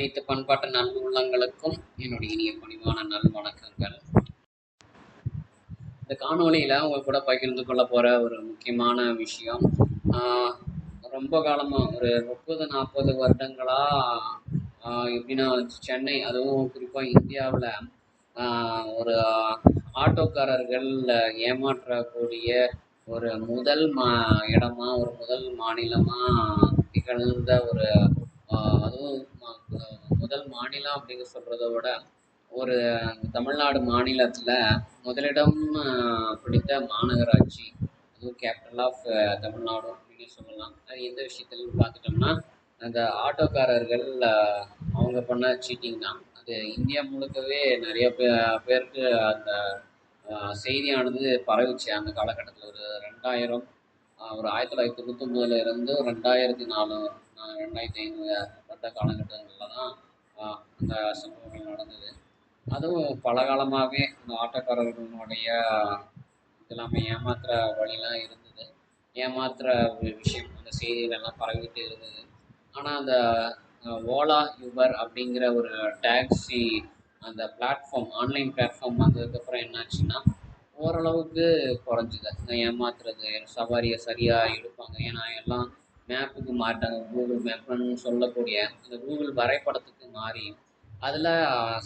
அனைத்து பண்பாட்டு நல்லுள்ளங்களுக்கும் என்னுடைய இனிய பணிவான நல் வணக்கங்கள். இந்த காணொளியில் உங்க கூட பகிர்ந்து கொள்ள போகிற ஒரு முக்கியமான விஷயம் ஆஹ் ரொம்ப காலமாக ஒரு முப்பது நாற்பது வருடங்களாக எப்படின்னா சென்னை அதுவும் குறிப்பாக இந்தியாவில் ஒரு ஆட்டோக்காரர்கள் ஏமாற்றக்கூடிய ஒரு முதல் மா இடமா ஒரு முதல் மாநிலமாக திகழ்ந்த ஒரு ஆஹ் அதுவும் முதல் மாநிலம் அப்படின்னு சொல்கிறத விட ஒரு தமிழ்நாடு மாநிலத்தில் முதலிடம் பிடித்த மாநகராட்சி அதுவும் கேபிட்டல் ஆஃப் தமிழ்நாடு அப்படின்னு சொல்லலாம். அது எந்த விஷயத்துலன்னு பார்த்துட்டோம்னா அந்த ஆட்டோக்காரர்கள் அவங்க பண்ண சீட்டிங் தான். அது இந்தியா முழுக்கவே நிறைய பே பேருக்கு அந்த செய்தியானது பரவிச்சு அந்த காலகட்டத்தில். ஒரு ரெண்டாயிரம் ஒரு ஆயிரத்தி தொள்ளாயிரத்தி தொண்ணூத்தொம்பதுல இருந்து ரெண்டாயிரத்தி நாலு ரெண்டாயிரத்தி ஐநூறு அந்த காலகட்டங்களில் தான் அந்த சம்பவங்கள் நடந்தது. அதுவும் பல காலமாகவே இந்த ஆட்டோக்காரர்களுடைய இதெல்லாமே ஏமாத்துற வழிலாம் இருந்தது. ஏமாத்துற ஒரு விஷயம் அந்த செய்திகளெல்லாம் பரவிட்டு இருந்தது. ஆனால் அந்த ஓலா யூபர் அப்படிங்கிற ஒரு டாக்ஸி அந்த பிளாட்ஃபார்ம் ஆன்லைன் பிளாட்ஃபார்ம் வந்ததுக்கப்புறம் என்னாச்சுன்னா ஓரளவுக்கு குறைஞ்சிது. ஏமாத்துறது சவாரியை சரியாக எடுப்பாங்க. ஏன்னா எல்லாம் மேப்புக்கு மாறிட்டாங்க. கூகுள் மேப்னு சொல்லக்கூடிய அந்த கூகுள் வரைபடத்துக்கு மாறி அதில்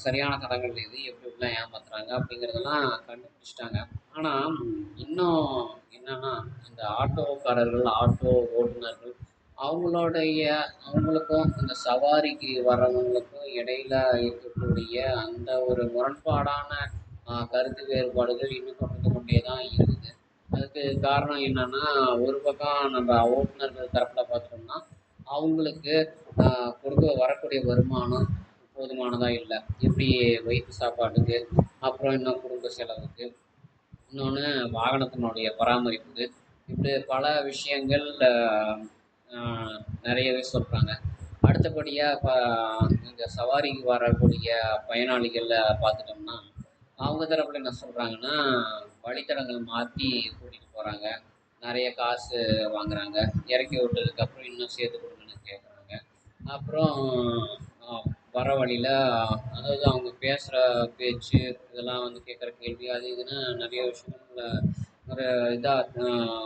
சரியான தடங்கள் எது எப்படி எப்படிலாம் ஏமாத்துறாங்க அப்படிங்கிறதெல்லாம் கண்டுபிடிச்சிட்டாங்க. ஆனால் இன்னும் என்னென்னா இந்த ஆட்டோக்காரர்கள் ஆட்டோ ஓட்டுநர்கள் அவங்களுடைய அவங்களுக்கும் அந்த சவாரிக்கு வர்றவங்களுக்கும் இடையில இருக்கக்கூடிய அந்த ஒரு முரண்பாடான கருத்து வேறுபாடுகள் இன்னும் தொடர்ந்து கொண்டே தான் இருக்குது. அதுக்கு காரணம் என்னன்னா ஒரு பக்கம் நம்ம ஓட்டுநர்கள் தரப்பில் பார்த்தோம்னா அவங்களுக்கு கொடுக்க வரக்கூடிய வருமானம் போதுமானதாக இல்லை. எப்படி வயிற்று சாப்பாட்டுக்கு அப்புறம் இன்னும் குடும்ப செலவுக்கு இன்னொன்று வாகனத்தினுடைய பராமரிப்புக்கு இப்படி பல விஷயங்கள் நிறையவே சொல்கிறாங்க அடுத்தபடியாக இப்போ இங்கே சவாரிக்கு வரக்கூடிய பயனாளிகளில் பார்த்துட்டோம்னா அவங்க தரப்பில் என்ன சொல்கிறாங்கன்னா வழித்தடங்கள் மாற்றி கூட்டிகிட்டு போகிறாங்க நிறைய காசு வாங்குறாங்க. இறக்கி விட்டதுக்கு அப்புறம் இன்னும் சேர்த்து கொடுங்கன்னு கேட்குறாங்க அப்புறம் வர வழியில் அதாவது அவங்க பேசுகிற பேச்சு இதெல்லாம் வந்து கேட்குற கேள்வி அது இதுன்னு நிறைய விஷயங்கள் ஒரு இதாக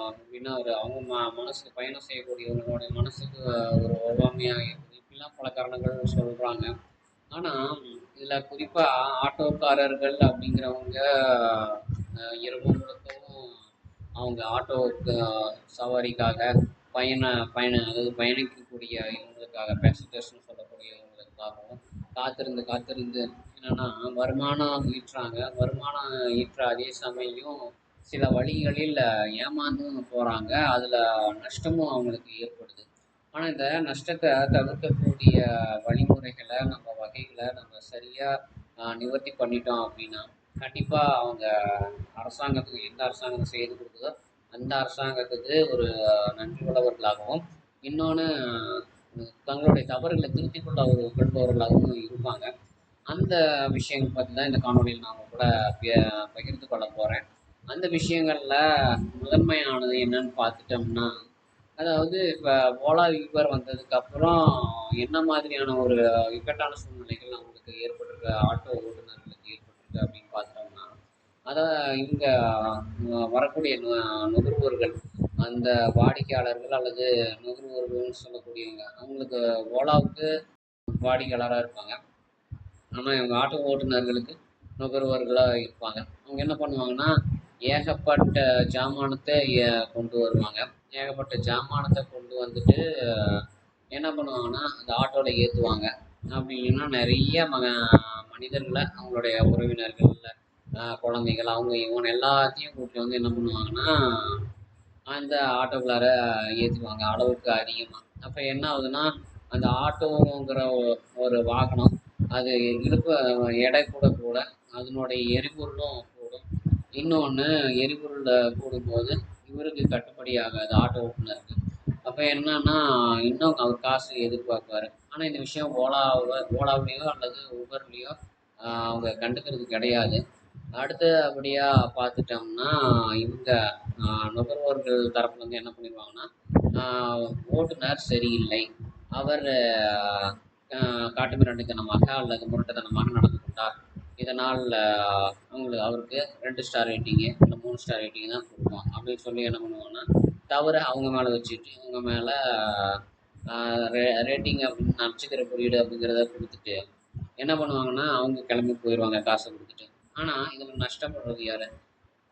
அப்படின்னா ஒரு அவங்க ம மனசுக்கு பயணம் செய்யக்கூடியவங்களோட மனசுக்கு ஒரு ஒவ்வாமையாக இருக்குது. இப்படிலாம் பல காரணங்கள் சொல்கிறாங்க ஆனால் இதில் குறிப்பாக ஆட்டோக்காரர்கள் அப்படிங்கிறவங்க இரவு முழுக்கவும் அவங்க ஆட்டோவுக்கு சவாரிக்காக பயண பயண அதாவது பயணிக்கக்கூடிய இவங்களுக்காக பேசஞ்சர்ஸ்னு சொல்லக்கூடியவங்களுக்காகவும் காத்திருந்து காத்திருந்து என்னென்னா வருமானம் ஈட்டுறாங்க. வருமானம் ஈட்டுற அதே சமயம் சில வழிகளில் ஏமாந்தும் போகிறாங்க அதில் நஷ்டமும் அவங்களுக்கு ஏற்படுது. ஆனால் இந்த நஷ்டத்தை தவிர்க்கக்கூடிய வழிமுறைகளை நம்ம வகைகளை நம்ம சரியாக நிவர்த்தி பண்ணிட்டோம் அப்படின்னா கண்டிப்பாக அவங்க அரசாங்கத்துக்கு எந்த அரசாங்கம் செய்து கொடுக்குதோ அந்த அரசாங்கத்துக்கு ஒரு நன்றி உள்ளவர்களாகவும் இன்னொன்று தங்களுடைய தவறுகளை திருத்திக் கொள்ள ஒரு கொள்பவர்களாகவும் இருப்பாங்க. அந்த விஷயங்கள் பற்றி தான் இந்த காணொலியில் நான் கூட பகிர்ந்து கொள்ள போகிறேன் அந்த விஷயங்களில் முதன்மையானது என்னன்னு பார்த்துட்டோம்னா அதாவது இப்போ ஓலா யூபர் வந்ததுக்கப்புறம் என்ன மாதிரியான ஒரு இக்கட்டான சூழ்நிலைகள் அவங்களுக்கு ஏற்பட்டிருக்க? ஆட்டோ ஓட்டுநர்கள் இருக்குது அப்படின்னு பார்த்தோம்னா அதை இவங்க வரக்கூடிய நு- நுகர்வோர்கள் அந்த வாடிக்கையாளர்கள் அல்லது நுகர்வோர்கள்னு சொல்லக்கூடியவங்க அவங்களுக்கு ஓலாவுக்கு வாடிக்கையாளராக இருப்பாங்க. ஆனால் இவங்க ஆட்டோ ஓட்டுநர்களுக்கு நுகர்வோர்களாக இருப்பாங்க. அவங்க என்ன பண்ணுவாங்கன்னா ஏகப்பட்ட ஜாமானத்தை கொண்டு வருவாங்க. ஏகப்பட்ட ஜாமானத்தை கொண்டு வந்துட்டு என்ன பண்ணுவாங்கன்னா அந்த ஆட்டோவில் ஏற்றுவாங்க அப்படி இல்லைன்னா நிறைய மக மனிதர்களை அவங்களுடைய உறவினர்கள் குழந்தைகள் அவங்க இவங்க எல்லாத்தையும் கூப்பிட்டு வந்து என்ன பண்ணுவாங்கன்னா அந்த ஆட்டோக்குள்ளார ஏற்றுவாங்க அளவுக்கு அதிகமாக அப்போ என்ன ஆகுதுன்னா அந்த ஆட்டோங்கிற ஒரு வாகனம் அது இழுப்பு எடை கூட கூட அதனுடைய எரிபொருளும் கூடும் இன்னொன்று எரிபொருள் கூடும்போது இவருக்கு கட்டுப்படி ஆகாது ஆட்டோ ஓட்டுநருக்கு அப்போ என்னன்னா இன்னும் அவர் காசு எதிர்பார்ப்பாரு. ஆனால் இந்த விஷயம் ஓலா ஓலாவிலையோ அல்லது ஊபர்லேயோ அவங்க கண்டுக்கிறது கிடையாது. அடுத்தபடியாக பார்த்துட்டோம்னா இவங்க நுகர்வோர்கள் தரப்புலேருந்து என்ன பண்ணிடுவாங்கன்னா ஓட்டுநர் சரியில்லை. அவர் காட்டுமிராண்டித்தனமாக அல்லது முரட்டுத்தனமாக நடந்து கொண்டார். இதனால் அவங்களுக்கு அவருக்கு ரெண்டு ஸ்டார் ரேட்டிங்கு இல்லை மூணு ஸ்டார் ரேட்டிங் தான் கொடுப்போம் அப்படின்னு சொல்லி என்ன பண்ணுவாங்கன்னா தவறை அவங்க மேலே வச்சுட்டு இவங்க மேலே ரே ரேட்டிங் அப்படின்னு நட்சத்திர குறியீடு அப்படிங்கிறத கொடுத்துட்டு என்ன பண்ணுவாங்கன்னா அவங்க கிளம்பி போயிடுவாங்க காசை கொடுத்துட்டு. ஆனால் இதில் நஷ்டப்படுறது யார்?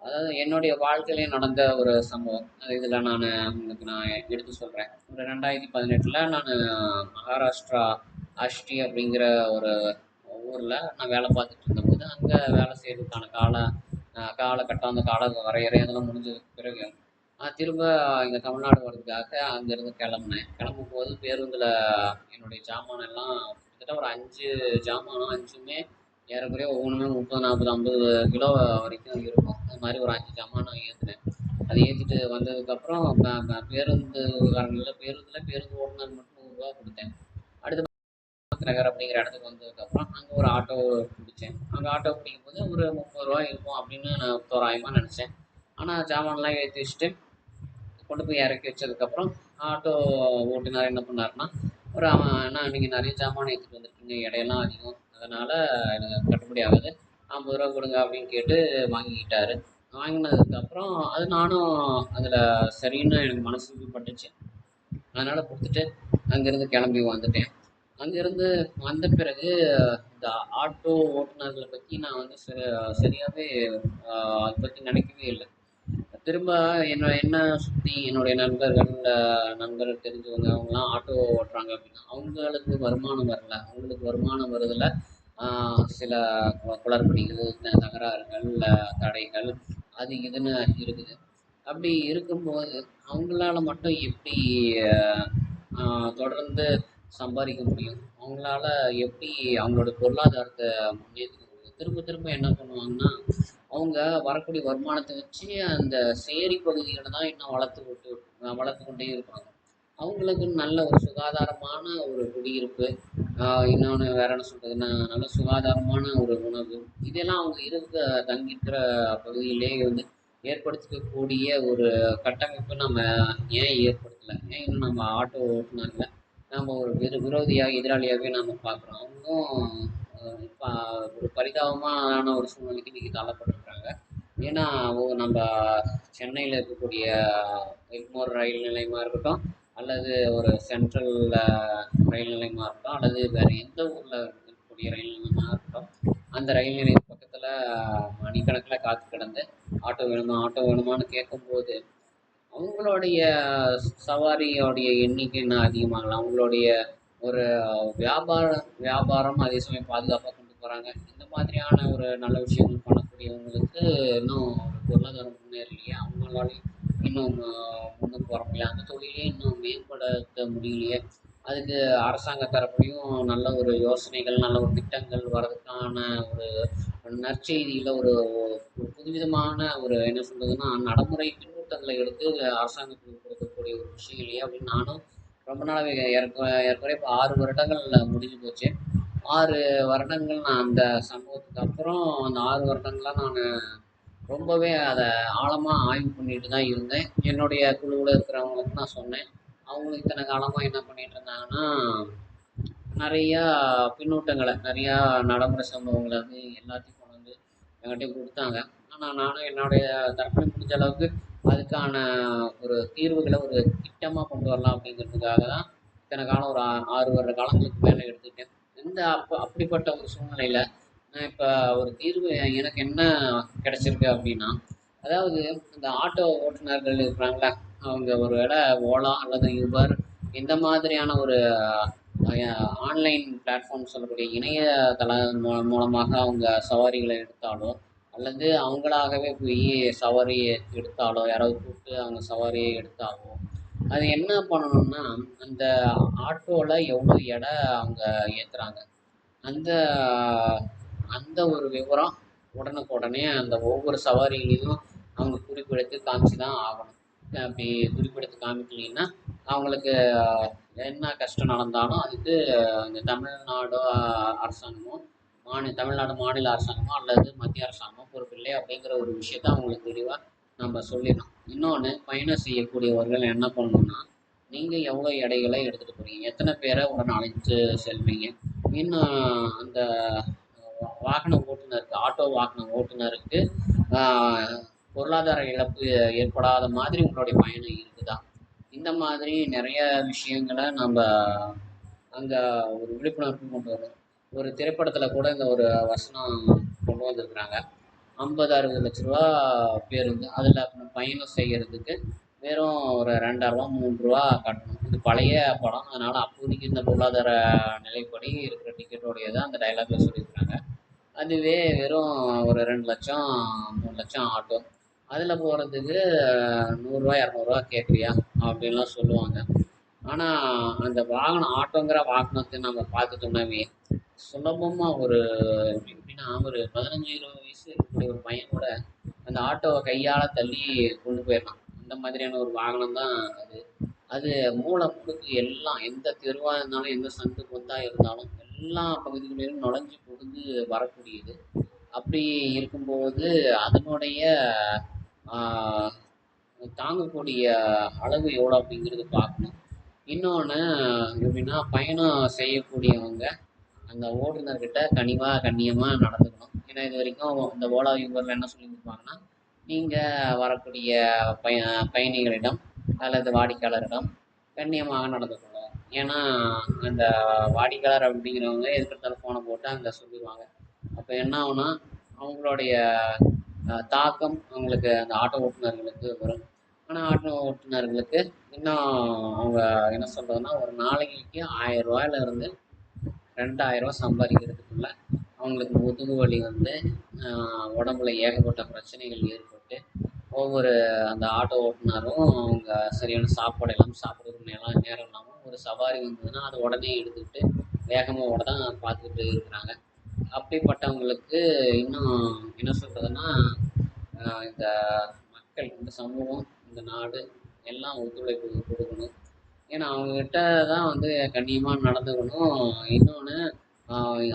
அதாவது என்னுடைய வாழ்க்கையிலே நடந்த ஒரு சம்பவம். அது இதில் நான் உங்களுக்கு நான் எடுத்து சொல்கிறேன் ஒரு ரெண்டாயிரத்தி பதினெட்டில் நான் மகாராஷ்டிரா அஷ்டி அப்படிங்கிற ஒரு ஊரில் நான் வேலை பார்த்துட்டு இருந்தபோது அங்கே வேலை செய்கிறதுக்கான கால காலகட்டம் அந்த கால வரையறை அதெல்லாம் முடிஞ்சதுக்கு பிறகு திரும்ப இங்கே தமிழ்நாடு வர்றதுக்காக அங்கேருந்து கிளம்புனேன். கிளம்பும் போது பேருந்தில் என்னுடைய சாமானெல்லாம் எல்லாம் கிட்டத்தட்ட ஒரு அஞ்சு சாமானும் அஞ்சுமே ஏறக்குறைய ஒவ்வொன்றுமே முப்பது நாற்பது ஐம்பது கிலோ வரைக்கும் இருக்கும். அது மாதிரி ஒரு அஞ்சு ஜாமான் ஏற்றினேன் அதை ஏற்றிட்டு வந்ததுக்கப்புறம் ப- ப- பேருந்தில் பேருந்து ஓட்டுநர் மட்டும் நூறுரூவா கொடுத்தேன். அடுத்து நகர் அப்படிங்கிற இடத்துக்கு வந்ததுக்கப்புறம் அங்கே ஒரு ஆட்டோ பிடிச்சேன். அங்கே ஆட்டோ பிடிக்கும் போது ஒரு முப்பது ரூபா இருக்கும் அப்படின்னு நான் தோராயமாக நினச்சேன். ஆனால் சாமான்லாம் ஏற்றி வச்சுட்டு கொண்டு போய் இறக்கி வச்சதுக்கப்புறம் ஆட்டோ ஓட்டுநர் என்ன பண்ணாருன்னா ஒரு அவன் அண்ணா நீங்கள் நிறைய ஜாமான் எடுத்துகிட்டு வந்துருக்கீங்க இடையெல்லாம் அதிகம். அதனால் எனக்கு கட்டுப்படி ஆகுது. ஐம்பது ரூபா கொடுங்க அப்படின்னு கேட்டு வாங்கிக்கிட்டாரு. வாங்கினதுக்கப்புறம் அது நானும் அதில் சரின்னு எனக்கு மனசுக்கு பட்டுச்சு. அதனால் கொடுத்துட்டு அங்கேருந்து கிளம்பி வந்துட்டேன். அங்கேருந்து வந்த பிறகு இந்த ஆட்டோ ஓட்டுநர்களை பற்றி நான் வந்து சரியாகவே அதை பற்றி நினைக்கவே இல்லை. திரும்ப என்ன என்ன சுற்றி என்னுடைய நண்பர்கள் நண்பர்கள் தெரிஞ்சவங்க அவங்களாம் ஆட்டோ ஓட்டுறாங்க அப்படின்னா அவங்களுக்கு வருமானம் வரல. அவங்களுக்கு வருமானம் வருதில் சில கு- குளறுபடிகள் தகராறுகள் தடைகள் அது இதுன்னு இருக்குது. அப்படி இருக்கும்போது அவங்களால மட்டும் எப்படி தொடர்ந்து சம்பாதிக்க முடியும்? அவங்களால எப்படி அவங்களோட பொருளாதாரத்தை முன்னேற்ற முடியும்? திரும்ப திரும்ப என்ன பண்ணுவாங்கன்னா அவங்க வரக்கூடிய வருமானத்தை வச்சு அந்த சேரி பகுதிகளை தான் இன்னும் வளர்த்து கொண்டு வளர்த்து கொண்டே இருப்பாங்க. அவங்களுக்கு நல்ல ஒரு சுகாதாரமான ஒரு குடியிருப்பு இன்னொன்று வேற என்ன சொல்கிறதுன்னா நல்ல சுகாதாரமான ஒரு உணவு. இதெல்லாம் அவங்க இருக்க தங்கிக்கிற பகுதியிலே வந்து ஏற்படுத்திக்கக்கூடிய ஒரு கட்டமைப்பு நம்ம ஏன் ஏற்படுத்தலை? ஏன் இன்னும் நம்ம ஆட்டோ ஓட்டுனால நம்ம ஒரு விரு விரோதியாக எதிராளியாகவே நம்ம பார்க்குறோம் அவங்களும் இப்போ ஒரு பரிதாபமான ஒரு சூழ்நிலைக்கு இன்றைக்கி தள்ளப்படுறோம் ஏன்னா நம்ம சென்னையில் இருக்கக்கூடிய எக்மோர் ரயில் நிலையமாக இருக்கட்டும் அல்லது ஒரு சென்ட்ரல் ரயில் நிலையமாக இருக்கட்டும் அல்லது வேறு எந்த ஊரில் இருக்கக்கூடிய ரயில் நிலையமாக இருக்கட்டும் அந்த ரயில் நிலையம் பக்கத்தில் மணிக்கணக்கில் காத்து கிடந்து ஆட்டோ வேணுமா ஆட்டோ வேணுமான்னு கேட்கும்போது அவங்களுடைய சவாரியோடைய எண்ணிக்கை இன்னும் அதிகமாகலாம் அவங்களுடைய ஒரு வியாபாரம் வியாபாரம் அதே சமயம் பாதுகாப்பாக போகிறாங்க இந்த மாதிரியான ஒரு நல்ல விஷயங்கள் பண்ணக்கூடியவங்களுக்கு இன்னும் பொருளாதாரம் முன்னேறலையே அவங்களாலையும் இன்னும் முன்னுக்கு வர முடியல. அந்த தொழிலே இன்னும் மேம்படுத்த முடியலையே. அதுக்கு அரசாங்க தரப்புலையும் நல்ல ஒரு யோசனைகள் நல்ல ஒரு திட்டங்கள் வர்றதுக்கான ஒரு நற்செய்தியில் ஒரு ஒரு புதுவிதமான ஒரு என்ன சொல்கிறதுன்னா நடைமுறை பின்னூட்டங்களை எடுத்து அரசாங்கத்துக்கு கொடுக்கக்கூடிய ஒரு விஷயம் இல்லையா அப்படின்னு நானும் ரொம்ப நாளாகவே ஏற்க ஏற்கனவே இப்போ ஆறு வருடங்கள் முடிஞ்சு போச்சு. ஆறு வருடங்கள் நான் அந்த சம்பவத்துக்கு அப்புறம் அந்த ஆறு வருடங்களாக நான் ரொம்பவே அதை ஆழமாக ஆய்வு பண்ணிட்டு தான் இருந்தேன். என்னுடைய குழுவில் இருக்கிறவங்களுக்கு நான் சொன்னேன். அவங்களும் இத்தனை காலமாக என்ன பண்ணிட்டு இருந்தாங்கன்னா நிறையா பின்னூட்டங்களை நிறையா நடைமுறை சம்பவங்களை வந்து எல்லாத்தையும் கொண்டு வந்து என்கிட்ட கொடுத்தாங்க. ஆனால் நானும் என்னுடைய தரப்பில் முடிஞ்ச அளவுக்கு அதுக்கான ஒரு தீர்வுகளை ஒரு திட்டமாக கொண்டு வரலாம் அப்படிங்கிறதுக்காக தான் இத்தனை காலம் ஒரு ஆறு வருட காலங்களுக்கு மேலே எடுத்துக்கிட்டேன். இந்த அப்போ அப்படிப்பட்ட ஒரு சூழ்நிலையில் நான் இப்போ ஒரு தீர்வு எனக்கு என்ன கிடச்சிருக்கு அப்படின்னா அதாவது இந்த ஆட்டோ ஓட்டுநர்கள் இருக்கிறாங்களா அவங்க ஒரு வேளை ஓலா அல்லது யூபர் இந்த மாதிரியான ஒரு ஆன்லைன் பிளாட்ஃபார்ம் சொல்லக்கூடிய இணையதளம் மூலமாக அவங்க சவாரிகளை எடுத்தாலோ அல்லது அவங்களாகவே போய் சவாரி எடுத்தாலோ யாராவது கூப்பிட்டு அவங்க சவாரியை எடுத்தாலோ அது என்ன பண்ணணும்னா அந்த ஆட்டோவில் எவ்வளோ எடை அவங்க ஏற்றுறாங்க அந்த அந்த ஒரு விவரம் உடனுக்குடனே அந்த ஒவ்வொரு சவாரியிலையும் அவங்க குறிப்பெடுத்து காமிச்சு தான் ஆகணும். அப்படி குறிப்பெடுத்து காமிக்கலைன்னா அவங்களுக்கு என்ன கஷ்டம் நடந்தாலும் அதுக்கு இந்த தமிழ்நாடு அரசாங்கமோ மாநில தமிழ்நாடு மாநில அரசாங்கமோ அல்லது மத்திய அரசாங்கமோ பொறுப்பில்லை அப்படிங்கிற ஒரு விஷயத்த அவங்களுக்கு தெளிவாக நம்ம சொல்லிடணும். இன்னொன்று பயணம் செய்யக்கூடியவர்கள் என்ன பண்ணணும்னா நீங்கள் எவ்வளோ எடைகளை எடுத்துகிட்டு போகிறீங்க எத்தனை பேரை உடனே அழைத்து செல்வீங்க? இன்னும் அந்த வாகன ஓட்டுநருக்கு ஆட்டோ வாகன ஓட்டுநருக்கு பொருளாதார இழப்பு ஏற்படாத மாதிரி உங்களுடைய பயணம் இருக்குதா? இந்த மாதிரி நிறைய விஷயங்களை நம்ம அங்கே ஒரு விழிப்புணர்வு கொண்டு வரணும் ஒரு திரைப்படத்தில் கூட இந்த ஒரு வசனம் கொண்டு வந்திருக்கிறாங்க. ஐம்பது அறுபது லட்ச ரூபா பேருந்து அதில் பயணம் செய்கிறதுக்கு வெறும் ஒரு ரெண்டாயிரூவா மூணு ரூபா கட்டணும். இது பழைய படம். அதனால் அப்போதைக்கு இந்த பொருளாதார நிலைப்படி இருக்கிற டிக்கெட்டோடைய தான் அந்த டைலாக்ல சொல்லியிருக்காங்க. அதுவே வெறும் ஒரு ரெண்டு லட்சம் மூணு லட்சம் ஆட்டோ. அதில் போகிறதுக்கு நூறுரூவா இரநூறுவா கேட்குறியா? அப்படின்லாம் சொல்லுவாங்க. ஆனால் அந்த வாகனம் ஆட்டோங்கிற வாகனத்தை நம்ம பார்த்துட்டோம்னாவே சுலபமாக ஒரு எப்படின்னா ஒரு பதினஞ்சு இருபது வயசு இருக்கக்கூடிய ஒரு பையனோட அந்த ஆட்டோவை கையால் தள்ளி கொண்டு போயிடலாம் அந்த மாதிரியான ஒரு வாகனம் தான் அது. அது மூளை முழுக்கு எல்லாம் எந்த தெருவாக இருந்தாலும் எந்த சந்து பொந்தா இருந்தாலும் எல்லா பகுதிகளிலும் நுழைஞ்சு புகுந்து வரக்கூடியது. அப்படி இருக்கும்போது அதனுடைய தாங்கக்கூடிய அளவு எவ்வளோ அப்படிங்கிறது பார்க்கணும். இன்னொன்று எப்படின்னா பயணம் செய்யக்கூடியவங்க அந்த ஓட்டுநர்கிட்ட கனிவாக கண்ணியமாக நடந்துக்கணும். ஏன்னா இது வரைக்கும் இந்த ஓலா யூபரில் என்ன சொல்லி கொடுப்பாங்கன்னா நீங்கள் வரக்கூடிய பய பயணிகளிடம் அல்லது வாடிக்கையாளரிடம் கண்ணியமாக நடந்துக்கணும் ஏன்னா அந்த வாடிக்கையாளர் அப்படிங்கிறவங்க எதுக்கெடுத்தாலும் ஃபோனை போட்டு அங்கே சொல்லிடுவாங்க. அப்போ என்ன ஆகுனா அவங்களுடைய தாக்கம் அவங்களுக்கு அந்த ஆட்டோ ஓட்டுநர்களுக்கு வரும். ஆனால் ஆட்டோ ஓட்டுநர்களுக்கு இன்னும் அவங்க என்ன சொல்கிறதுனா ஒரு நாளைக்கு ஆயிரம் ரூபாயில இருந்து ரெண்டாயிரம் சம்பாதிக்கிறதுக்குள்ள அவங்களுக்கு முதுகு வலி வந்து உடம்புல ஏகப்பட்ட பிரச்சனைகள் ஏற்பட்டு ஒவ்வொரு அந்த ஆட்டோ ஓட்டுநரும் அவங்க சரியான சாப்பாடு இல்லாமல் சாப்பிட்றதுக்கு நேரம் நேரம் இல்லாமல் ஒரு சவாரி வந்ததுன்னா அதை உடனே எடுத்துக்கிட்டு வேகமாக ஓட தான் பார்த்துக்கிட்டு இருக்கிறாங்க. அப்படிப்பட்டவங்களுக்கு இன்னும் என்ன சொல்கிறதுன்னா இந்த மக்கள் இந்த சமூகம் இந்த நாடு எல்லாம் ஒத்துழைப்பு கொடுக்கணும். ஏன்னா அவங்கக்கிட்ட தான் வந்து கண்ணியமாக நடந்துக்கணும். இன்னொன்று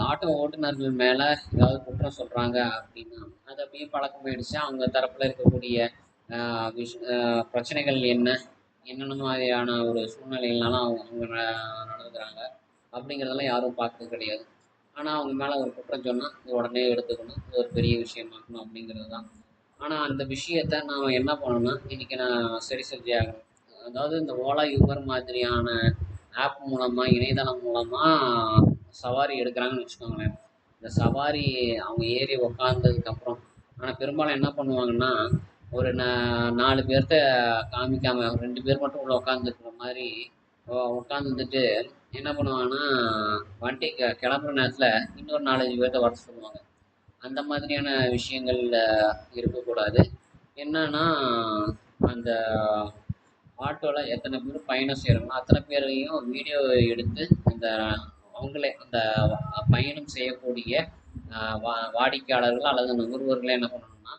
ஆட்டோ ஓட்டுநர்கள் மேலே ஏதாவது குற்றம் சொல்கிறாங்க அப்படின்னா அது அப்படியே பழக்கமாயிடுச்சு அவங்க தரப்பில் இருக்கக்கூடிய விஷ் பிரச்சனைகள் என்ன? என்னென்ன மாதிரியான ஒரு சூழ்நிலைகள்னாலும் அவங்க அவங்க ந- நடந்துக்கிறாங்க? அப்படிங்கிறதெல்லாம் யாரும் பார்க்க கிடையாது. ஆனால் அவங்க மேலே ஒரு குற்றம் சொன்னால் இது உடனே எடுத்துக்கணும். இது ஒரு பெரிய விஷயமாக்கணும் அப்படிங்கிறது தான் ஆனால் அந்த விஷயத்த நான் என்ன பண்ணணும்னா இன்றைக்கி நான் சரி செஞ்சே ஆகணும். அதாவது இந்த ஓலா யூபர் மாதிரியான ஆப் மூலமாக இணையதளம் மூலமாக சவாரி எடுக்கிறாங்கன்னு வச்சுக்கோங்களேன். இந்த சவாரி அவங்க ஏறி உக்காந்ததுக்கப்புறம் ஆனால் பெரும்பாலும் என்ன பண்ணுவாங்கன்னா ஒரு நா நாலு பேர்த்த காமிக்காம ரெண்டு பேர் மட்டும் உள்ள உட்காந்துருக்குற மாதிரி உட்காந்துட்டு என்ன பண்ணுவாங்கன்னா வண்டி க- கிளம்புற நேரத்தில் இன்னொரு நாலஞ்சு பேர்த்த வர சொல்லுவாங்க. அந்த மாதிரியான விஷயங்கள் இருக்கக்கூடாது. என்னன்னா அந்த ஆட்டோவில் எத்தனை பேர் பயணம் செய்கிறாங்களோ அத்தனை பேரையும் வீடியோ எடுத்து அந்த அவங்களே அந்த பயணம் செய்யக்கூடிய வா வாடிக்கையாளர்கள் அல்லது நுகர்வோர்களே என்ன பண்ணணும்னா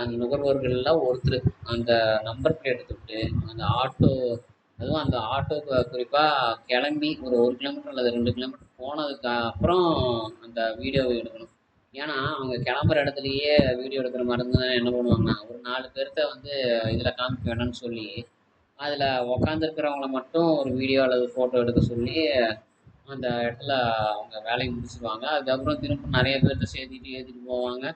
அந்த நுகர்வோர்களில் ஒருத்தர் அந்த நம்பர் பிளேட் எடுத்துக்கிட்டு அந்த ஆட்டோ அதுவும் அந்த ஆட்டோ குறிப்பாக கிளம்பி ஒரு ஒரு கிலோமீட்டர் அல்லது ரெண்டு கிலோமீட்டர் போனதுக்கு அப்புறம் அந்த வீடியோவை எடுக்கணும். ஏன்னா அவங்க கிளம்புற இடத்துலையே வீடியோ எடுக்கிற மாதிரி இருந்தால் என்ன பண்ணுவாங்கன்னா ஒரு நாலு பேர்த்த வந்து இதில் காமிக்க வேணாம்னு சொல்லி அதில் உக்காந்துருக்கிறவங்கள மட்டும் ஒரு வீடியோ அல்லது ஃபோட்டோ எடுக்க சொல்லி அந்த இடத்துல அவங்க வேலையை முடிச்சிடுவாங்க அதுக்கப்புறம் திரும்ப நிறைய பேர்த்த சேர்த்திட்டு ஏற்றிட்டு போவாங்க.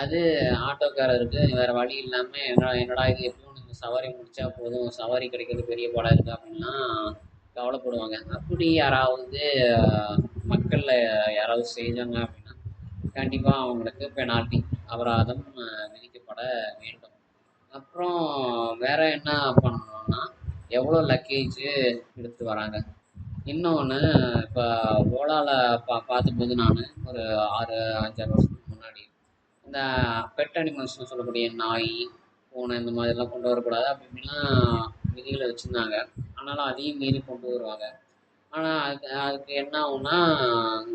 அது ஆட்டோக்காரருக்கு வேறு வழி இல்லாமல் என்னடா என்னடா இது எப்படியும் நீங்கள் சவாரி முடித்தா போதும் சவாரி கிடைக்கிறது பெரிய பாடம் இருக்குது அப்படின்லாம் கவலைப்படுவாங்க. அப்படி யாராவது மக்களில் யாராவது செய்தாங்க அப்படின்னா கண்டிப்பாக அவங்களுக்கு பெனால்ட்டி அபராதம் விதிக்கப்பட வேண்டும். அப்புறம் வேற என்ன பண்ணணும்னா எவ்வளோ லக்கேஜ் எடுத்து வராங்க. இன்னொன்று இப்போ ஓலாவில் பா பார்த்தபோது நான் ஒரு ஆறு அஞ்சாறு வருஷத்துக்கு முன்னாடி இந்த பெட் அனிமல்ஸ்னு சொல்லக்கூடிய நாய் பூனை இந்த மாதிரிலாம் கொண்டு வரக்கூடாது அப்படி இப்படிலாம் விதிகளை வச்சுருந்தாங்க. ஆனாலும் அதையும் மீறி கொண்டு வருவாங்க. ஆனால் அதுக்கு அதுக்கு என்ன ஆகும்னா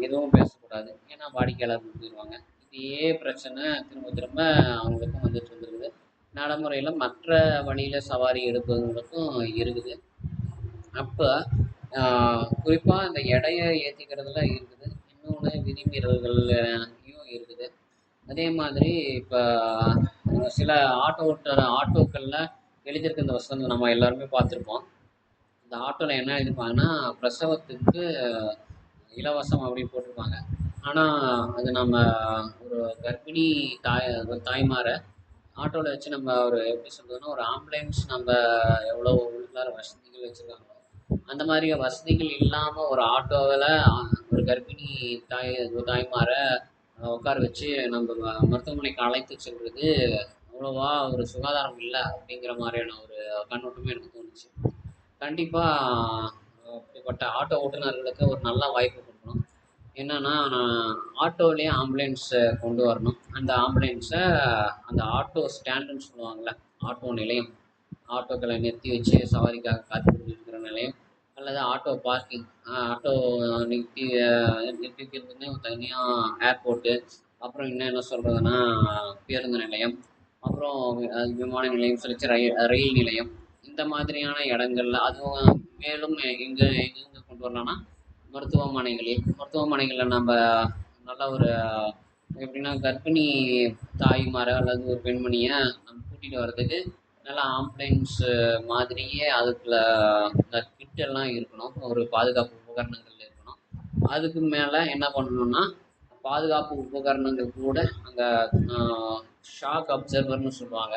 எதுவும் பேசக்கூடாது. ஏன்னா வாடிக்கையாளர் கொடுத்துருவாங்க இதே பிரச்சனை திரும்ப திரும்ப அவங்களுக்கும் வந்துட்டு இருந்துருக்குது. நடைமுறையில் மற்ற வழியில் சவாரி எடுப்பவங்களுக்கும் இருக்குது. அப்போ குறிப்பாக இந்த எடையை ஏற்றிக்கிறதுல இருக்குது. இன்னொன்று விதிமீறல்கள்லையும் இருக்குது. அதே மாதிரி இப்போ சில ஆட்டோ ஓட்டுற ஆட்டோக்களில் எழுதியிருக்க இந்த வசனங்கள் நம்ம எல்லாருமே பார்த்துருப்போம். இந்த ஆட்டோவில் என்ன எழுதிருப்பாங்கன்னா பிரசவத்துக்கு இலவசம் அப்படின்னு போட்டிருப்பாங்க. ஆனால் அது நம்ம ஒரு கர்ப்பிணி தாய் ஒரு தாய்மாரை ஆட்டோவில் வச்சு நம்ம ஒரு எப்படி சொல்கிறதுன்னா ஒரு ஆம்புலன்ஸ் நம்ம எவ்வளோ உள்ளார வசதிகள் வச்சுருக்காங்களோ அந்த மாதிரி வசதிகள் இல்லாமல் ஒரு ஆட்டோவில் ஒரு கர்ப்பிணி தாய் ஒரு தாய்மாரை உட்கார வச்சு நம்ம ம- மருத்துவமனைக்கு அழைத்து செல்வது அவ்வளோவா ஒரு சுகாதாரம் இல்லை அப்படிங்கிற மாதிரியான ஒரு கண்ணோட்டமே எனக்கு தோணுச்சு. கண்டிப்பாக அப்படிப்பட்ட ஆட்டோ ஓட்டுநர்களுக்கு ஒரு நல்ல வாய்ப்பு என்னன்னா நான் ஆட்டோலேயே ஆம்புலன்ஸை கொண்டு வரணும். அந்த ஆம்புலன்ஸை அந்த ஆட்டோ ஸ்டாண்டுன்னு சொல்லுவாங்கள்ல ஆட்டோ நிலையம். ஆட்டோக்களை நிறுத்தி வச்சு சவாரிக்காக காத்துக்கிட்டு இருக்கிற நிலையம். அல்லது ஆட்டோ பார்க்கிங் ஆட்டோ நிறுத்தி நிறுத்தி வைக்கிறதுக்குன்னே தனியாக ஏர்போர்ட்டு அப்புறம் இன்னும் என்ன சொல்கிறதுனா பேருந்து நிலையம். அப்புறம் விமான நிலையம் சொல்லிச்சு ரயில் ரயில் நிலையம். இந்த மாதிரியான இடங்கள்ல அதுவும் மேலும் எங்கே எங்கெங்கே கொண்டு வரலாம்னா மருத்துவமனைகளில் மருத்துவமனைகளில் நம்ம நல்ல ஒரு எப்படின்னா கர்ப்பிணி தாய்மாரை அல்லது ஒரு பெண்மணியை நம்ம கூட்டிகிட்டு வர்றதுக்கு நல்லா ஆம்புலன்ஸ் மாதிரியே அதுக்குள்ள இந்த கிட் எல்லாம் இருக்கணும். ஒரு பாதுகாப்பு உபகரணங்கள் இருக்கணும். அதுக்கு மேலே என்ன பண்ணணும்னா பாதுகாப்பு உபகரணங்கள் கூட அங்கே ஷாக் அப்சர்வர்னு சொல்லுவாங்க.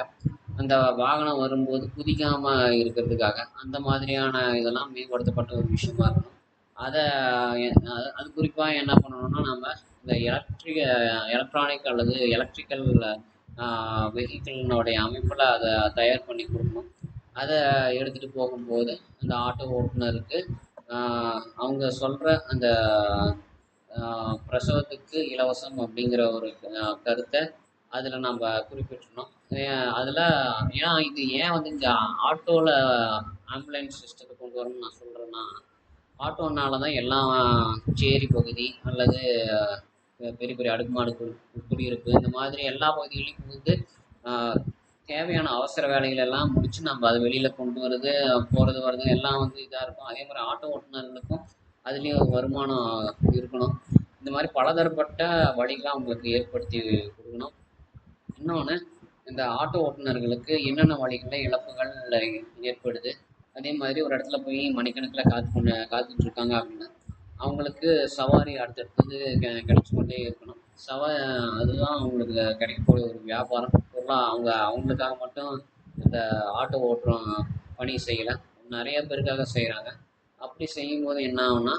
அந்த வாகனம் வரும்போது குதிக்காமல் இருக்கிறதுக்காக அந்த மாதிரியான இதெல்லாம் மேம்படுத்தப்பட்ட ஒரு விஷயமா இருக்கணும். அதை அது அது குறிப்பாக என்ன பண்ணணும்னா நம்ம இந்த எலக்ட்ரிக எலக்ட்ரானிக் அல்லது எலக்ட்ரிக்கல் வெஹிக்கிளினுடைய அமைப்பில் அதை தயார் பண்ணி கொடுக்கணும். அதை எடுத்துகிட்டு போகும்போது அந்த ஆட்டோ ஓட்டுநருக்கு அவங்க சொல்கிற அந்த பிரசவத்துக்கு இலவசம் அப்படிங்கிற ஒரு கருத்தை அதில் நம்ம குறிப்பிட்டிருந்தோம் அதில் ஏன் இது ஏன் வந்து இந்த ஆட்டோவில் ஆம்புலன்ஸ் சிஸ்டத்தை கொண்டு வரணும்னு நான் சொல்கிறேன்னா ஆட்டோனால தான் எல்லாம் சேரி பகுதி அல்லது பெரிய பெரிய அடுக்குமாடு குடியிருப்பு இந்த மாதிரி எல்லா பகுதிகளையும் வந்து தேவையான அவசர வேலைகள் எல்லாம் முடிச்சு நம்ம அதை வெளியில் கொண்டு வர்றது போகிறது வர்றது எல்லாம் வந்து இதாக இருக்கும். அதே மாதிரி ஆட்டோ ஓட்டுநர்களுக்கும் அதுலேயும் வருமானம் இருக்கணும். இந்த மாதிரி பலதரப்பட்ட வழிகளாக அவங்களுக்கு ஏற்படுத்தி கொடுக்கணும். இன்னொன்று இந்த ஆட்டோ ஓட்டுநர்களுக்கு என்னென்ன வழிகளில் இழப்புகள் ஏற்படுது? அதே மாதிரி ஒரு இடத்துல போய் மணிக்கணக்கில் காத்து கொண்டு காத்துட்டு இருக்காங்க அப்படின்னா அவங்களுக்கு சவாரி அடுத்தடுத்தது கெ- கிடைச்சு கொண்டே இருக்கணும். சவா அதுதான் அவங்களுக்கு கிடைக்கக்கூடிய ஒரு வியாபாரம். பொருளாக அவங்க அவங்களுக்காக மட்டும் இந்த ஆட்டோ ஓட்டுறோம் பணி செய்யலை. நிறைய பேருக்காக செய்கிறாங்க அப்படி செய்யும்போது என்ன ஆகும்னா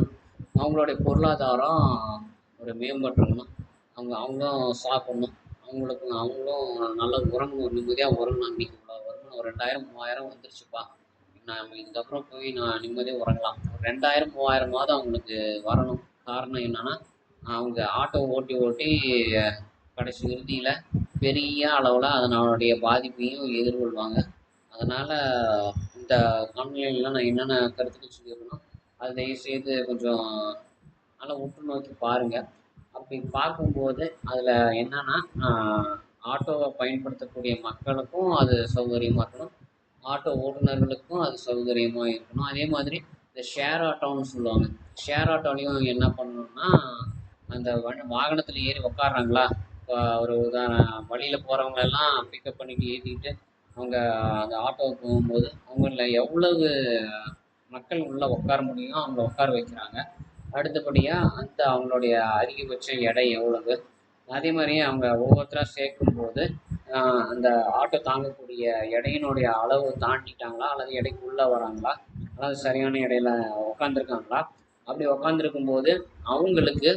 அவங்களுடைய பொருளாதாரம் ஒரு மேம்பட்டுருக்கணும் அவங்க அவங்களும் சாப்பிடணும். அவங்களுக்கு அவங்களும் நல்ல உறங்கணும் நிம்மதியாக உறங்கணும் அன்றைக்கி இவ்வளோ வருமானம் ஒரு ரெண்டாயிரம் மூவாயிரம் வந்துருச்சுப்பா. நான் இதுக்கப்புறம் போய் நான் நிம்மதியாக உறங்கலாம். ஒரு ரெண்டாயிரம் மூவாயிரமாவது அவங்களுக்கு வரணும். காரணம் என்னன்னா அவங்க ஆட்டோ ஓட்டி ஓட்டி கடைசி இறுதியில் பெரிய அளவில் அதனுடைய பாதிப்பையும் எதிர்கொள்வாங்க. அதனால் இந்த காணொலியில் நான் என்னென்ன கருத்துக்கள் சொல்லியிருக்கணும் அதை தயவுசெய்து கொஞ்சம் நல்லா உற்று நோக்கி பாருங்கள் அப்படி பார்க்கும்போது அதில் என்னென்னா ஆட்டோவை பயன்படுத்தக்கூடிய மக்களுக்கும் அது சௌகரியமாக இருக்கணும். ஆட்டோ ஓட்டுநர்களுக்கும் அது சௌகரியமாக இருக்கணும். அதே மாதிரி இந்த ஷேர் ஆட்டோன்னு சொல்லுவாங்க. ஷேர் ஆட்டோலையும் என்ன பண்ணணும்னா அந்த வாகனத்தில் ஏறி உக்காடுறாங்களா இப்போ ஒரு உதாரணம் வழியில் போகிறவங்க எல்லாம் பிக்கப் பண்ணிட்டு ஏற்றிக்கிட்டு அவங்க அந்த ஆட்டோவுக்கு போகும்போது அவங்கள எவ்வளவு மக்கள் உள்ளே உட்கார முடியும் அவங்க உட்கார வைக்கிறாங்க. அடுத்தபடியாக அந்த அவங்களுடைய அதிகபட்ச எடை எவ்வளவு? அதே மாதிரி அவங்க ஒவ்வொருத்தராக சேர்க்கும்போது அந்த ஆட்டோ தாங்கக்கூடிய எடையினுடைய அளவு தாண்டிட்டாங்களா? அல்லது எடைக்கு உள்ளே வராங்களா? அதாவது சரியான இடையில உக்காந்துருக்காங்களா? அப்படி உக்காந்துருக்கும் போது அவங்களுக்கு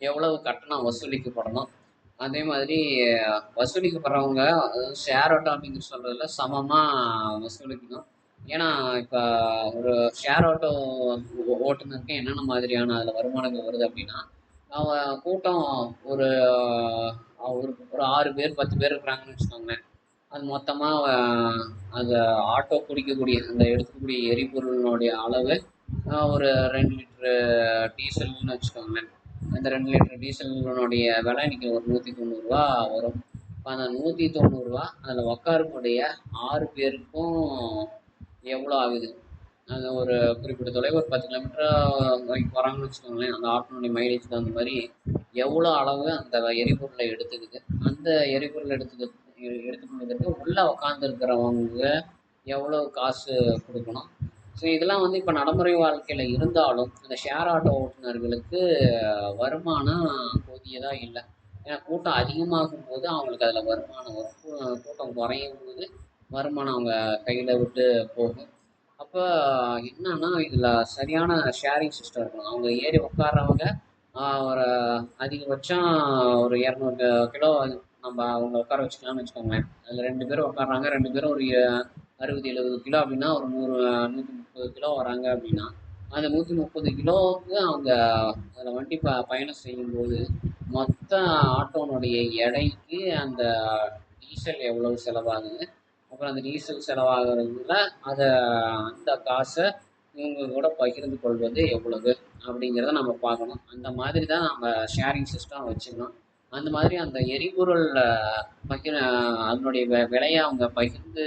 எவ்வளவு கட்டணம் வசூலிக்கப்படணும்? அதே மாதிரி வசூலிக்கப்படுறவங்க ஷேர் ஆட்டோ அப்படிங்கிற சொல்கிறதுல சமமாக வசூலிக்கணும். ஏன்னா இப்போ ஒரு ஷேர் ஆட்டோ ஓட்டுனருக்கு என்னென்ன மாதிரியான அதில் வருமானங்கள் வருது அப்படின்னா அவன் கூட்டம் ஒரு ஒரு ஒரு ஆறு பேர் பத்து பேர் இருக்கிறாங்கன்னு வச்சுக்கோங்களேன். அது மொத்தமாக அந்த ஆட்டோ குடிக்கக்கூடிய அந்த எடுக்கக்கூடிய எரிபொருளினுடைய அளவு ஒரு ரெண்டு லிட்ரு டீசல்னு வச்சுக்கோங்களேன். அந்த ரெண்டு லிட்டர் டீசலினுடைய விலை இன்னைக்கு ஒரு நூற்றி தொண்ணூறுரூவா வரும். இப்போ அந்த நூற்றி தொண்ணூறுரூவா அதில் உட்காரக்கூடிய ஆறு பேருக்கும் எவ்வளோ ஆகுது? அது ஒரு குறிப்பிட்ட தொலைவு ஒரு பத்து கிலோமீட்டர் வரைக்கும் போகிறாங்கன்னு வச்சுக்கோங்களேன். அந்த ஆட்டோனுடைய மைலேஜ் தகுந்த மாதிரி எவ்வளோ அளவு அந்த எரிபொருளை எடுத்துக்குது. அந்த எரிபொருள் எடுத்துக்க எடுத்துக்கொண்டதற்கு உள்ளே உட்காந்துருக்கிறவங்க எவ்வளோ காசு கொடுக்கணும். ஸோ இதெல்லாம் வந்து இப்போ நடைமுறை வாழ்க்கையில் இருந்தாலும் இந்த ஷேர் ஆட்டோ ஓட்டுநர்களுக்கு வருமானம் போதியதாக இல்லை. ஏன்னா கூட்டம் அதிகமாகும் போது அவங்களுக்கு அதில் வருமானம் வரும். கூட்டம் குறையும் போது வருமானம் அவங்க கையில் விட்டு போகும். அப்போ என்னன்னா இதில் சரியான ஷேரிங் சிஸ்டம் இருக்கணும். அவங்க ஏறி உட்கார்றவங்க ஒரு அதிகபட்சம் ஒரு இரநூறு கிலோ நம்ம அவங்க உட்கார வச்சுக்கலாம்னு வச்சுக்கோங்களேன். அதில் ரெண்டு பேரும் உட்கார்றாங்க ரெண்டு பேரும் ஒரு அறுபது எழுபது கிலோ அப்படின்னா ஒரு நூறு நூற்றி முப்பது கிலோ வராங்க அப்படின்னா அந்த நூற்றி முப்பது கிலோவுக்கு அவங்க அதில் வண்டி ப பயணம் செய்யும்போது மொத்த ஆட்டோனுடைய எடைக்கு அந்த டீசல் எவ்வளவு செலவாகுது? அப்புறம் அந்த டீசல் செலவாகிறதுல அதை அந்த காசை இவங்க கூட பகிர்ந்து கொள்வது எவ்வளவு அப்படிங்கிறத நம்ம பார்க்கணும். அந்த மாதிரி தான் நம்ம ஷேரிங் சிஸ்டம் வச்சுக்கணும். அந்த மாதிரி அந்த எரிபொருள் பகிர் அதனுடைய விலையை அவங்க பகிர்ந்து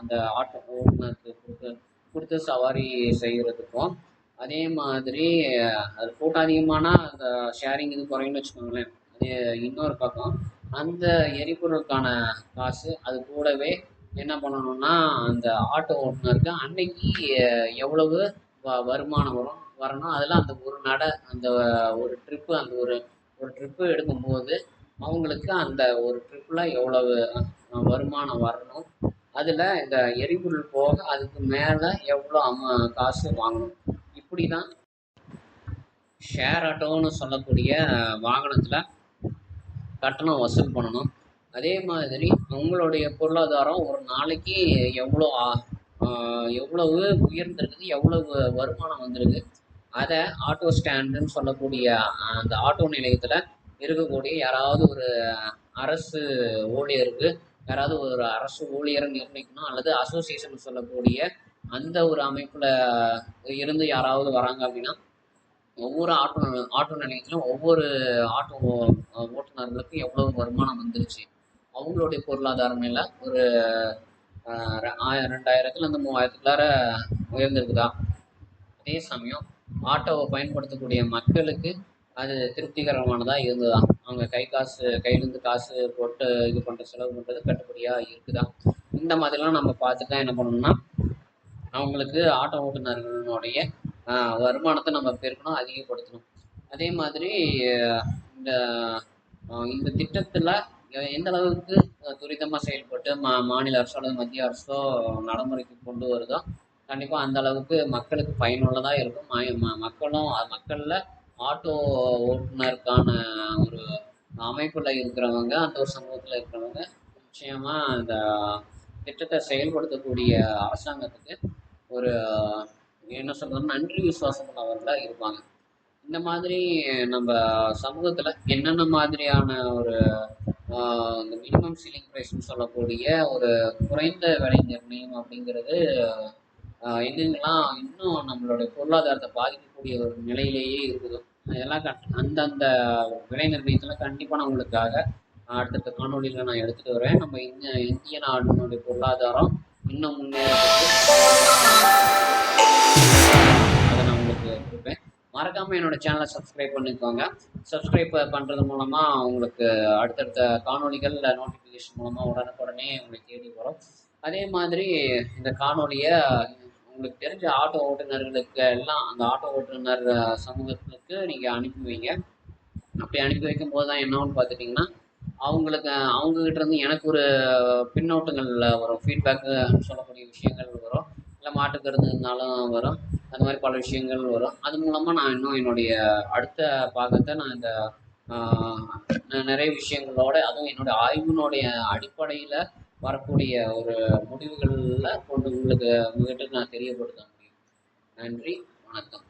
அந்த ஆட்டோ ஓட்டுநருக்கு கொடுத்து கொடுத்து சவாரி செய்கிறதுக்கும் அதே மாதிரி அது கூட்டம் அதிகமானா அந்த ஷேரிங் இது குறையும்னு வச்சுக்கோங்களேன். அது இன்னொரு பக்கம். அந்த எரிபொருளுக்கான காசு அது கூடவே என்ன பண்ணணும்னா அந்த ஆட்டோ ஓட்டுநருக்கு அன்னைக்கு எவ்வளவு வ- வருமானம் வரும் வரணும் அதில் அந்த ஒரு நடை அந்த ஒரு ட்ரிப்பு அந்த ஒரு ஒரு ட்ரிப்பு எடுக்கும்போது அவங்களுக்கு அந்த ஒரு ட்ரிப்பில் எவ்வளவு வருமானம் வரணும் அதில் இந்த எரிபொருள் போக அதுக்கு மேலே எவ்வளோ அம காசு வாங்கணும். இப்படி தான் ஷேர் ஆட்டோன்னு சொல்லக்கூடிய வாகனத்தில் கட்டணம் வசூல் பண்ணணும். அதே மாதிரி உங்களுடைய பொருளாதாரம் ஒரு நாளைக்கு எவ்வளோ எவ்வளவு உயர்ந்திருக்குது எவ்வளவு வருமானம் வந்திருக்கு. அதை ஆட்டோ ஸ்டாண்டுன்னு சொல்லக்கூடிய அந்த ஆட்டோ நிலையத்தில் இருக்கக்கூடிய யாராவது ஒரு அரசு ஊழியருக்கு யாராவது ஒரு அரசு ஊழியரை நிர்ணயிக்கணும் அல்லது அசோசியேஷன் சொல்லக்கூடிய அந்த ஒரு அமைப்பில் இருந்து யாராவது வராங்க அப்படின்னா ஒவ்வொரு ஆட்டோ ஆட்டோ நிலையத்திலும் ஒவ்வொரு ஆட்டோ ஓ- ஓட்டுநர்களுக்கு எவ்வளவு வருமானம் வந்துருச்சு. அவங்களுடைய பொருளாதார நிலை ஒரு ஆயிரம் ரெண்டாயிரத்துலேருந்து மூவாயிரத்துக்குள்ளார உயர்ந்திருக்குதா? அதே சமயம் ஆட்டோவை பயன்படுத்தக்கூடிய மக்களுக்கு அது திருப்திகரமானதாக இருந்ததா? அவங்க கை காசு கையிலேருந்து காசு போட்டு இது பண்ணுற செலவு பண்ணுறது கட்டுப்படியாக இருக்குதா? இந்த மாதிரிலாம் நம்ம பார்த்துட்டா தான் என்ன பண்ணணும்னா அவங்களுக்கு ஆட்டோ ஓட்டுநர்களுடைய வருமானத்தை நம்ம பெருக்கணும் அதிகப்படுத்தணும். அதே மாதிரி இந்த இந்த திட்டத்தில் எந்த அளவுக்கு துரிதமாக செயல்பட்டு மா மாநில அரசோ அல்லது மத்திய அரசோ நடைமுறைக்கு கொண்டு வருதோ கண்டிப்பாக அந்த அளவுக்கு மக்களுக்கு பயனுள்ளதாக இருக்கும். மக்களும் மக்களில் ஆட்டோ ஓட்டுநருக்கான ஒரு அமைப்பில் இருக்கிறவங்க அந்த ஒரு சமூகத்தில் இருக்கிறவங்க நிச்சயமாக அந்த திட்டத்தை செயல்படுத்தக்கூடிய அரசாங்கத்துக்கு ஒரு என்ன சொல்கிறது நன்றி விசுவாசம் அவர்களாக இருப்பாங்க. இந்த மாதிரி நம்ம சமூகத்தில் என்னென்ன மாதிரியான ஒரு இந்த மினிமம் சீலிங் ப்ரைஸ்னு சொல்லக்கூடிய ஒரு குறைந்த விலை நிர்ணயம் அப்படிங்கிறது எங்கெங்கெல்லாம் இன்னும் நம்மளுடைய பொருளாதாரத்தை பாதிக்கக்கூடிய ஒரு நிலையிலேயே இருக்குது. இதெல்லாம் கட் அந்தந்த விலை நிர்ணயத்தில் கண்டிப்பாக நான் உங்களுக்காக அடுத்தடுத்த காணொலியில் நான் எடுத்துகிட்டு வரேன். நம்ம இந்த இந்திய நாடுனுடைய பொருளாதாரம் இன்னும் முன்னேறதுக்கு மறக்காமல் என்னோட சேனலை சப்ஸ்கிரைப் பண்ணிக்கோங்க. சப்ஸ்கிரைப் பண்ணுறது மூலமாக உங்களுக்கு அடுத்தடுத்த காணொளிகள் நோட்டிஃபிகேஷன் மூலமாக உடனுக்குடனே உங்களுக்கு தேடி வரும். அதே மாதிரி இந்த காணொளியை உங்களுக்கு தெரிஞ்ச ஆட்டோ ஓட்டுநர்களுக்கு எல்லாம் அந்த ஆட்டோ ஓட்டுநர் சமூகத்துக்கு நீங்கள் அனுப்பி வைங்க. அப்படி அனுப்பி வைக்கும் போது தான் என்னன்னு பார்த்துட்டிங்கன்னா அவங்களுக்கு அவங்ககிட்ட இருந்து எனக்கு ஒரு பின்னோட்டங்கள் வரும். ஃபீட்பேக்கு சொல்லக்கூடிய விஷயங்கள் வரும். இல்லை மாட்டு கருத்து இருந்தாலும் வரும். அந்த மாதிரி பல விஷயங்கள் வரும். அது மூலமாக நான் இன்னும் என்னுடைய அடுத்த பாகத்தை நான் இந்த நிறைய விஷயங்களோட அதுவும் என்னுடைய ஆய்வினுடைய அடிப்படையில் வரக்கூடிய ஒரு முடிவுகளில் கொண்டு உங்களுக்கு உங்ககிட்ட நான் தெரியப்படுத்த முடியும். நன்றி வணக்கம்.